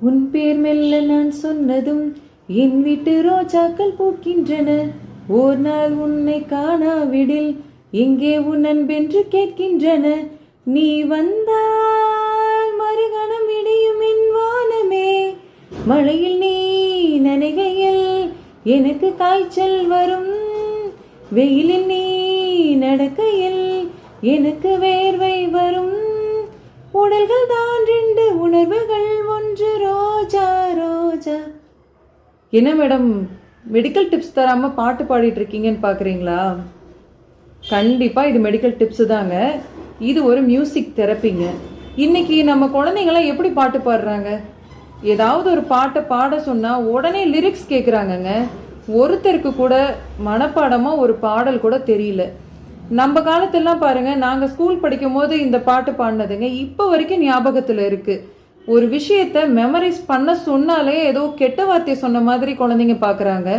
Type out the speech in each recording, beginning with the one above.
உன் பேர் மெல்ல நான் சொன்னதும் என் வீட்டு ரோஜாக்கள் பூக்கின்றன. ஓர் நாள் உன்னை காணாவிடில் எங்கே உன் அன்பென்று கேட்கின்றன. நீ வந்தால் மறுகணம் இடையும் என் வானமே. மழையில் நீ நனைகையில் எனக்கு காய்ச்சல் வரும். வெயிலில் நீ நடக்கையில் எனக்கு வேர்வை வரும். உடல்கள் தான் ரெண்டு உணர்வுகள். என்ன மேடம் மெடிக்கல் டிப்ஸ் தராமல் பாட்டு பாடிட்டு இருக்கீங்கன்னு பார்க்குறீங்களா கண்டிப்பாக இது மெடிக்கல் டிப்ஸு தாங்க. இது ஒரு மியூசிக் தெரப்பிங்க இன்னைக்கு நம்ம குழந்தைங்களாம் எப்படி பாட்டு பாடுறாங்க? ஏதாவது ஒரு பாட்டை பாட சொன்னால் உடனே லிரிக்ஸ் கேட்குறாங்கங்க ஒருத்தருக்கு கூட மனப்பாடமாக ஒரு பாடல் கூட தெரியல. நம்ம காலத்தெல்லாம் பாருங்க நாங்கள் ஸ்கூல் படிக்கும் போது இந்த பாட்டு பாடினதுங்க. இப்போ வரைக்கும் ஞாபகத்தில் இருக்குது ஒரு விஷயத்த மெமரைஸ் பண்ண சொன்னாலே ஏதோ கெட்ட வார்த்தையை சொன்ன மாதிரி குழந்தைங்க பார்க்குறாங்க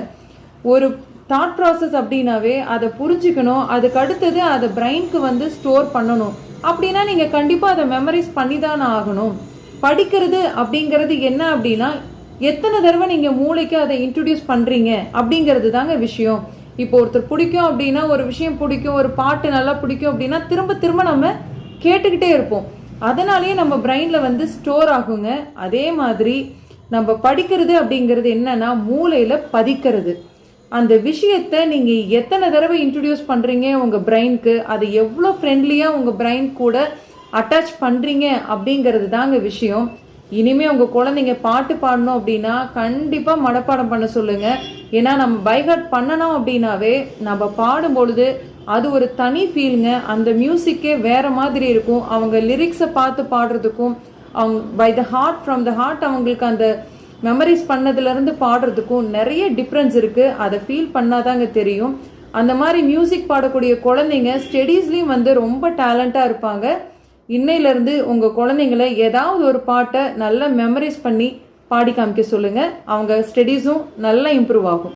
ஒரு தாட் ப்ராசஸ் அப்படின்னாவே அதை புரிஞ்சுக்கணும். அதுக்கு அடுத்தது அதை பிரெயின்க்கு வந்து ஸ்டோர் பண்ணணும். அப்படின்னா நீங்கள் கண்டிப்பாக அதை மெமரைஸ் பண்ணி தானே ஆகணும். படிக்கிறது அப்படிங்கிறது என்ன அப்படின்னா எத்தனை தடவை நீங்கள் மூளைக்கு அதை இன்ட்ரடியூஸ் பண்ணுறீங்க அப்படிங்கிறது தாங்க விஷயம். இப்போ ஒருத்தர் பிடிக்கும் அப்படின்னா ஒரு விஷயம் பிடிக்கும் ஒரு பாட்டு நல்லா பிடிக்கும் அப்படின்னா திரும்ப திரும்ப நம்ம கேட்டுக்கிட்டே இருப்போம். அதனாலேயே நம்ம பிரெயினில் வந்து ஸ்டோர் ஆகுங்க. அதே மாதிரி நம்ம படிக்கிறது அப்படிங்கிறது என்னன்னா மூளையில் பதிக்கிறது. அந்த விஷயத்தை நீங்கள் எத்தனை தடவை இன்ட்ரடியூஸ் பண்ணுறீங்க உங்கள் பிரெயினுக்கு அது எவ்வளோ ஃப்ரெண்ட்லியாக உங்கள் பிரெயின் கூட அட்டாச் பண்ணுறீங்க அப்படிங்கிறது தாங்க விஷயம். இனிமே உங்கள் குழந்தைங்க பாட்டு பாடணும் அப்படின்னா கண்டிப்பாக மனப்பாடம் பண்ண சொல்லுங்கள் ஏன்னா நம்ம பைஹார்ட் பண்ணணும் அப்படின்னாவே நம்ம பாடும் பொழுது அது ஒரு தனி ஃபீலுங்க அந்த மியூசிக்கே வேற மாதிரி இருக்கும். அவங்க லிரிக்ஸை பார்த்து பாடுறதுக்கும் அவங்க by the heart from the heart அவங்களுக்கு அந்த மெமரிஸ் பண்ணதுலேருந்து பாடுறதுக்கும் நிறைய டிஃப்ரென்ஸ் இருக்குது அதை ஃபீல் பண்ணாதாங்க தெரியும். அந்த மாதிரி மியூசிக் பாடக்கூடிய குழந்தைங்க ஸ்டடீஸ்லேயும் வந்து ரொம்ப டேலண்ட்டாக இருப்பாங்க. இன்னையிலேருந்து உங்கள் குழந்தைங்கள ஏதாவது ஒரு பாட்டை நல்லா மெமரைஸ் பண்ணி பாடி காமிக்க சொல்லுங்கள் அவங்க ஸ்டடீஸும் நல்லா இம்ப்ரூவ் ஆகும்.